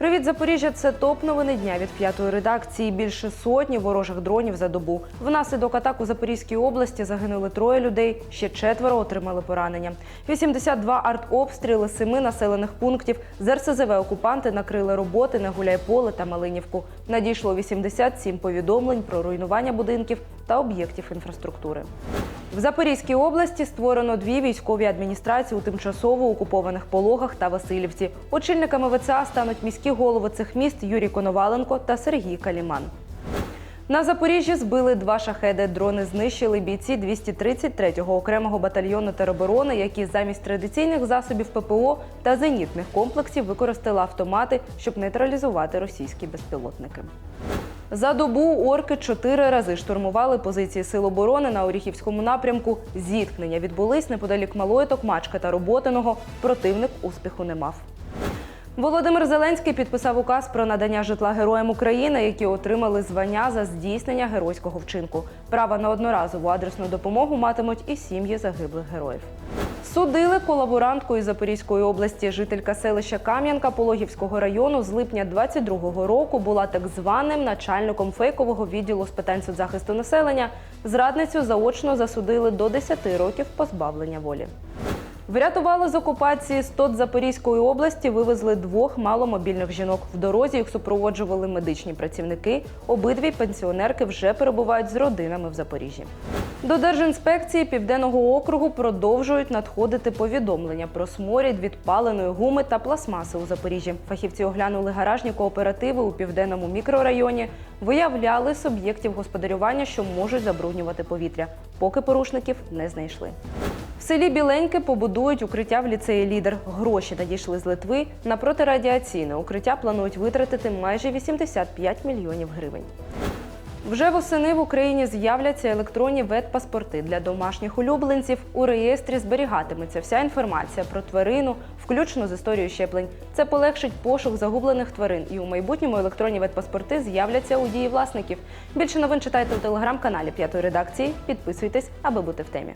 Привіт, Запоріжжя! Це топ новини дня від п'ятої редакції. Більше сотні ворожих дронів за добу. Внаслідок атак у Запорізькій області загинули троє людей, ще четверо отримали поранення. 82 артобстріли семи населених пунктів. З РСЗВ окупанти накрили роботи на Гуляйполе та Малинівку. Надійшло 87 повідомлень про руйнування будинків та об'єктів інфраструктури. В Запорізькій області створено дві військові адміністрації у тимчасово окупованих Пологах та Васильівці. Очільниками ВЦА стануть міські голови цих міст Юрій Коноваленко та Сергій Каліман. На Запоріжжі збили два шахеди. Дрони знищили бійці 233-го окремого батальйону тероборони, які замість традиційних засобів ППО та зенітних комплексів використали автомати, щоб нейтралізувати російські безпілотники. За добу орки чотири рази штурмували позиції сил оборони на Оріхівському напрямку. Зіткнення відбулись неподалік Малої Токмачка та Роботиного. Противник успіху не мав. Володимир Зеленський підписав указ про надання житла героям України, які отримали звання за здійснення геройського вчинку. Право на одноразову адресну допомогу матимуть і сім'ї загиблих героїв. Судили колаборантку із Запорізької області. Жителька селища Кам'янка Пологівського району з липня 22-го року була так званим начальником фейкового відділу з питань соцзахисту населення. Зрадницю заочно засудили до 10 років позбавлення волі. Врятували з окупації 100 Запорізької області, вивезли двох маломобільних жінок. В дорозі їх супроводжували медичні працівники. Обидві пенсіонерки вже перебувають з родинами в Запоріжжі. До Держінспекції Південного округу продовжують надходити повідомлення про сморід від паленої гуми та пластмаси у Запоріжжі. Фахівці оглянули гаражні кооперативи у південному мікрорайоні, виявляли суб'єктів господарювання, що можуть забруднювати повітря, поки порушників не знайшли. В селі Біленьке побудують укриття в ліцеї Лідер. Гроші надійшли з Литви. На протирадіаційне укриття планують витратити майже 85 мільйонів гривень. Вже восени в Україні з'являться електронні ветпаспорти для домашніх улюбленців. У реєстрі зберігатиметься вся інформація про тварину, включно з історією щеплень. Це полегшить пошук загублених тварин, і у майбутньому електронні ветпаспорти з'являться у дії власників. Більше новин читайте у телеграм-каналі П'ятої редакції. Підписуйтесь, аби бути в темі.